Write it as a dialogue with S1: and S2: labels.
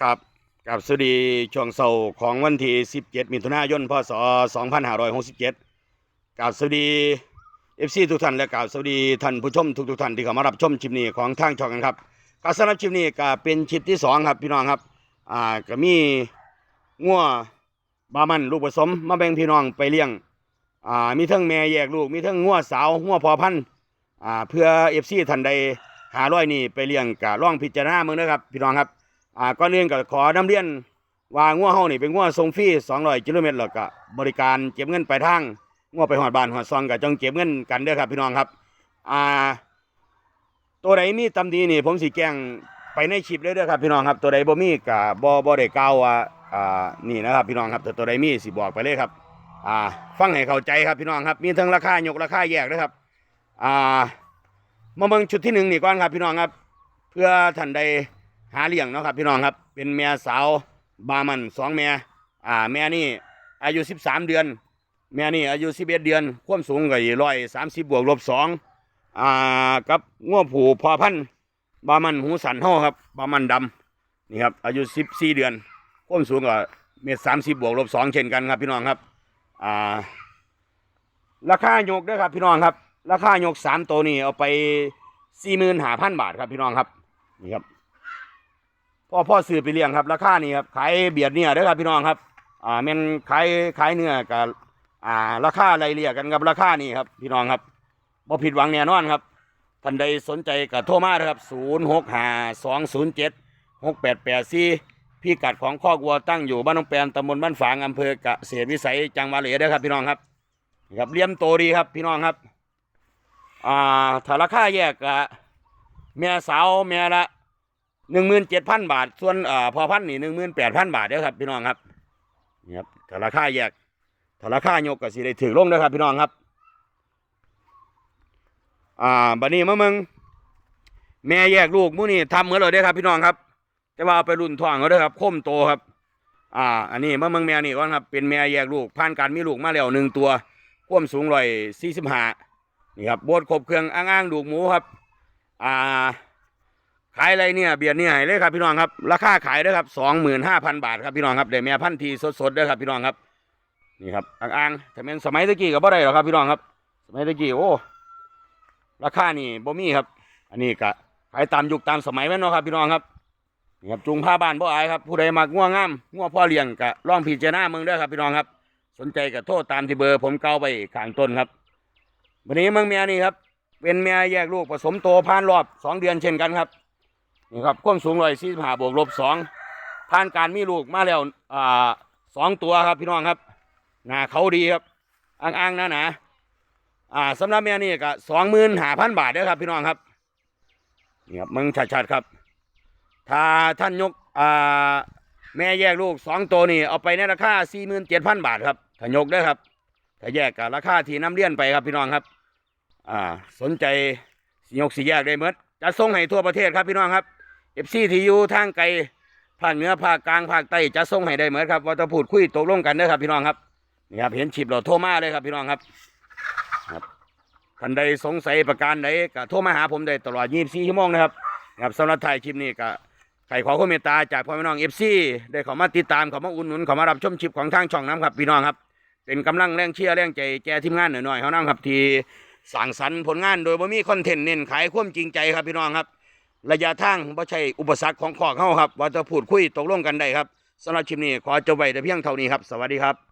S1: ครับกับสวัสดีช่วงเสาร์ของวันที่ 17 มิถุนายน พศ 2567กับสวัสดี FC ทุกท่านและกับสวัสดีท่านผู้ชมทุกๆท่านที่เข้ามารับชมคลิปนี้ของทางช่องกันครับการสำหรับคลิปนี้ก็เป็นคลิปที่สองครับพี่น้องครับอ่าก็มีงัวบามันลูกผสมมาแบ่งพี่น้องไปเลี้ยงอ่ามีทั้งแม่แยกลูกมีทั้งงัวสาวงัวพอพันธุ์อ่าเพื่อ FC ท่านใดหาร้อยนี่ไปเลี้ยงกะล่องพิจารณาเมืองนะครับพี่น้องครับ อ่าก่อนอื่นก็ขอนำเรียนว่างัวเฮานี่เป็นงัวส่งฟรี200กิโลเมตรแล้วก็บริการเก็บเงินปลายทางงัวไปฮอดบ้านฮอดซองก็ต้องเก็บเงินกันเด้อครับพี่น้องครับอ่าตัวใดมีตำดีนี่ผมสิแจ้งไปในคลิปเลยเด้อครับพี่น้องครับ ตัวใดบ่มีก็บ่บ่ได้กล่าวว่าอ่านี่นะครับพี่น้องครับแต่ตัวใดมีสิบอกไปเลยครับอ่าฟังให้เข้าใจครับพี่น้องครับ มีทั้งราคายกราคาแยกด้วยครับอ่ามาเบิ่งชุดที่หนึ่งนี่ก่อนครับพี่น้องครับ เพื่อท่านใด หาเลี้ยงเนาะครับพี่น้องครับ เป็นแม่สาวบามันสองแม่อ่าแม่นี่อายุสิบสามเดือน แม่นี่อายุสิบเอ็ดเดือน ความสูงก็ร้อยสามสิบบวกลบสองอ่ากับง้อผูพอพันธุ์บามันหูสันเท่าครับบามันดำนี่ครับอายุสิบสี่เดือน ความสูงก็เมตรสามสิบบวกลบสองเช่นกันครับพี่น้องครับอ่าราคายกด้วยครับพี่น้องครับ ราคายกสามตัวนี้เอาไปสี่หมื่นห้าพันบาทครับพี่น้องครับนี่ครับ พ่อพ่อซื้อไปเลี้ยงครับ ราคานี่ครับขายเบียดเนี่ยเด้อครับพี่น้องครับ อ่าแม่นขายขายเนื้อกับอ่า ราคาไรเรียกกันกับราคานี่ครับ พี่น้องครับบ่ผิดหวังแน่นอนครับท่านใดสนใจก็โทรมาเด้อครับศูนย์หกห้าสองศูนย์เจ็ดหกแปดแปดสี่พี่กัดของข้อกวัวตั้งอยู่บ้านน้องแปนตำบลบ้านฝางอำเภอกเกษตรวิสัยจังหวัดเลยเด้อครับ พี่น้องครับครับเลี้ยมโตดีครับ พี่น้องครับ อ่าถ้าราคาแยกกะแม่สาวแม่ละ หนึ่งหมื่นเจ็ดพันบาท ส่วนเอ่อพอพันนี่หนึ่งหมื่นแปดพันบาทเด้อครับพี่น้องครับนี่ครับถ้าราคาแยกถ้าราคายกก็สิได้ถือลงเด้อครับพี่น้องครับ อ่าบัดนี้มาเมืองแม่แยกลูกมื้นี้ทำเหมือนเลยเด้อครับ พี่น้องครับ แต่ว่าไปรุ่นท้องเขาเด้อครับคมโตครับ อ่า อันนี้มาเมืองแม่นี่ก่อนครับ เป็นแม่แยกลูกผ่านการมีลูกมาแล้วหนึ่งตัวควมสูงร้อยสี่สิบห้านี่ครับบดครบเครื่องอ้างๆดูกหมูครับ อ่า ขายอะไรเนี่ยเบียดเนี่ยให้เลยครับพี่น้องครับ ราคาขายด้อครับสองหมื่นห้าพันบาทครับพี่น้องครับเดี๋ยวแม่พันธีสดๆด้อครับพี่น้องครับ นี่ครับอ่างๆแต่เป็นสมัยตะกี้ก็บ่ได้หรอกครับพี่น้องครับ สมัยตะกี้โอ้ราคานี่บ่มีครับ อันนี้ก็ขายตามยุคตามสมัยแม่นเนาะครับพี่น้องครับนี่ครับจุงผ้าบ้านบ่อายครับผู้ใดมักง่วงงามง่วงพ่อเลี้ยงก็ลองพิจารณาเมืองด้อครับพี่น้องครับ สนใจก็โทรตามที่เบอร์ผมเกาไปข้างต้นครับวันนี้เมืองเมียนี่ครับเป็นเมียแยกลูกผสมโตผ่านรอบสองเดือนเช่นกันครับ นี่ครับความสูงร้อยสี่สิบห้าบวกลบสองผ่านการมีลูกมาแล้วอ่าสองตัวครับพี่น้องครับหนาเขาดีครับอ้างๆนะนะอ่าสำหรับแม่นี่ก็สองหมื่นห้าพันบาทเด้อครับ พี่น้องครับนี่ครับมึงชัดๆครับ ถ้าท่านยกอ่าแม่แยกลูกสองตัวนี่เอาไปในราคาสี่หมื่นเจ็ดพันบาทครับถ้ายกเด้อครับถ้าแยกกับราคาที่น้ำเลี้ยนไปครับพี่น้องครับ อ่า สนใจสิยกสีแยกได้เมดจะส่งให้ทั่วประเทศครับพี่น้องครับ อฟซีที่อยู่ทางไกลภาคเหนือภาคกลางภาคใต้จะส่งให้ได้เหมือนครับว่าจะพูดคุยตกลงกันเด้อครับ พี่น้องครับนี่ครับเห็นชิปเราโทรมาเลยครับพี่น้องครับครับท่านใดสงสัยประการใดก็โทรมาหาผมได้ตลอด 24ชั่วโมงนะครับครับสำหรับถ่ายคลิปนี้ก็ใครขอความเมตตาจากพ่อแม่น้องเอฟซีได้ข้ามาติดตามข้ามาอุ่นหนุนข้ามารับชมคลิปของทางช่องน้ำครับพี่น้องครับ เป็นกำลังแรงเชียร์แรงใจแก่ทีมงานหน่อยๆเขานั่งครับที่สั่งสรรค์ผลงานโดยบ่มีคอนเทนต์เน้นขายความจริงใจครับพี่น้องครับ ระยะทางบ่ใช่อุปสรรคของขอกเฮาครับ ว่าจะพูดคุยตกลงกันได้ครับสำหรับชิมนี้ขอจบไว้แต่เพียงเท่านี้ครับ สวัสดีครับ